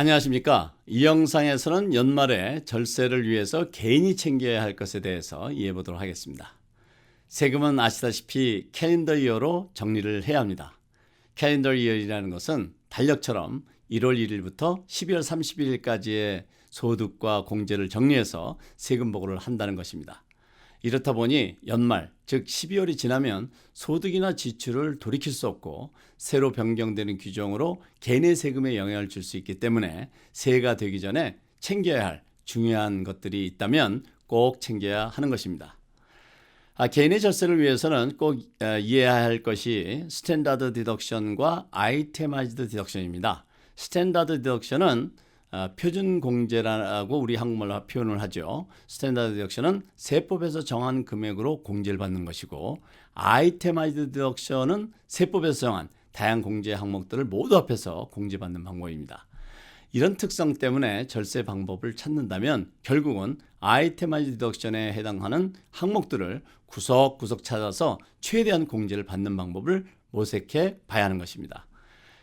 안녕하십니까. 이 영상에서는 연말에 절세를 위해서 개인이 챙겨야 할 것에 대해서 이해해 보도록 하겠습니다. 세금은 아시다시피 캘린더 이어로 정리를 해야 합니다. 캘린더 이어이라는 것은 달력처럼 1월 1일부터 12월 31일까지의 소득과 공제를 정리해서 세금 보고를 한다는 것입니다. 이렇다 보니 연말, 즉 12월이 지나면 소득이나 지출을 돌이킬 수 없고 새로 변경되는 규정으로 개인의 세금에 영향을 줄 수 있기 때문에 새해가 되기 전에 챙겨야 할 중요한 것들이 있다면 꼭 챙겨야 하는 것입니다. 아, 개인의 절세를 위해서는 꼭 어, 이해해야 할 것이 스탠다드 디덕션과 아이테마이즈드 디덕션입니다. 스탠다드 디덕션은 어, 표준 공제라고 우리 한국말로 표현을 하죠. 스탠다드 디덕션은 세법에서 정한 금액으로 공제를 받는 것이고 아이테마이즈 디덕션은 세법에서 정한 다양한 공제 항목들을 모두 합해서 공제받는 방법입니다. 이런 특성 때문에 절세 방법을 찾는다면 결국은 아이테마이즈 디덕션에 해당하는 항목들을 구석구석 찾아서 최대한 공제를 받는 방법을 모색해 봐야 하는 것입니다.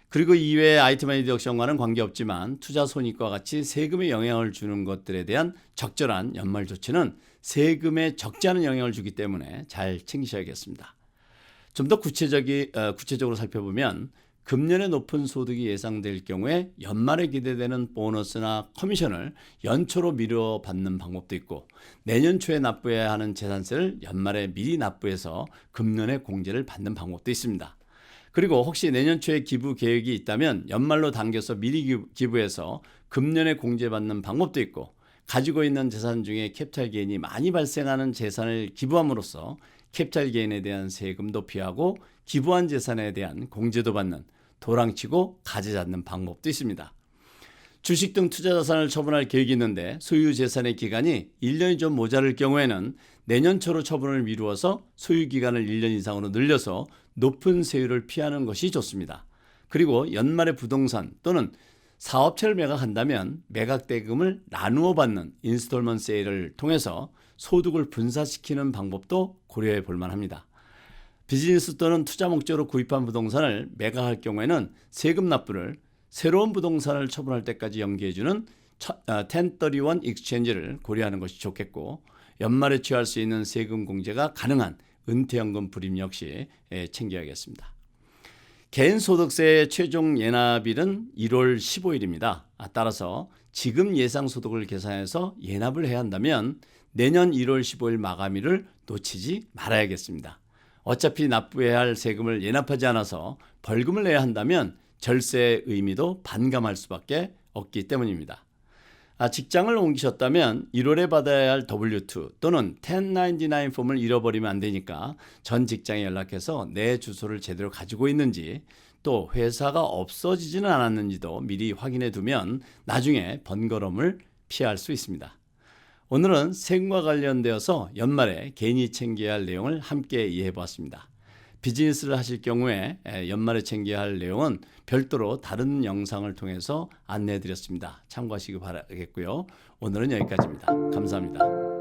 그리고 이외의 아이테마이즈 디덕션과는 관계없지만 투자 손익과 같이 세금에 영향을 주는 것들에 대한 적절한 연말 조치는 세금에 적지 않은 영향을 주기 때문에 잘 챙기셔야겠습니다. 좀 더 구체적이, 어, 구체적으로 살펴보면 금년에 높은 소득이 예상될 경우에 연말에 기대되는 보너스나 커미션을 연초로 미뤄 받는 방법도 있고 내년 초에 납부해야 하는 재산세를 연말에 미리 납부해서 금년에 공제를 받는 방법도 있습니다. 그리고 혹시 내년 초에 기부 계획이 있다면 연말로 당겨서 미리 기부해서 금년에 공제받는 방법도 있고 가지고 있는 재산 중에 캡탈 게인이 많이 발생하는 재산을 기부함으로써 캡탈 게인에 대한 세금도 피하고 기부한 재산에 대한 공제도 받는 도랑치고 가지 않는 방법도 있습니다. 주식 등 투자 자산을 처분할 계획이 있는데 소유 재산의 기간이 1년이 좀 모자랄 경우에는 내년 초로 처분을 미루어서 소유 기간을 1년 이상으로 늘려서 높은 세율을 피하는 것이 좋습니다. 그리고 연말에 부동산 또는 사업체를 매각한다면 매각 대금을 나누어 받는 인스톨먼트 세일을 통해서 소득을 분산시키는 방법도 고려해 볼 만합니다. 비즈니스 또는 투자 목적으로 구입한 부동산을 매각할 경우에는 세금 납부를 새로운 부동산을 처분할 때까지 연기해주는 1031 익스체인지를 고려하는 것이 좋겠고 연말에 취할 수 있는 세금 공제가 가능한 은퇴연금 불임 역시 챙겨야겠습니다. 개인 소득세 최종 예납일은 1월 15일입니다. 따라서 지금 예상 소득을 계산해서 예납을 해야 한다면 내년 1월 15일 마감일을 놓치지 말아야겠습니다. 어차피 납부해야 할 세금을 예납하지 않아서 벌금을 내야 한다면 절세의 의미도 반감할 수밖에 없기 때문입니다. 아, 직장을 옮기셨다면 1월에 받아야 할 W2 또는 1099 폼을 잃어버리면 안 되니까 전 직장에 연락해서 내 주소를 제대로 가지고 있는지 또 회사가 없어지지는 않았는지도 미리 확인해 두면 나중에 번거로움을 피할 수 있습니다. 오늘은 세금과 관련되어서 연말에 개인이 챙겨야 할 내용을 함께 이해해 보았습니다. 비즈니스를 하실 경우에 연말에 챙겨야 할 내용은 별도로 다른 영상을 통해서 안내해 드렸습니다. 참고하시기 바라겠고요. 오늘은 여기까지입니다. 감사합니다.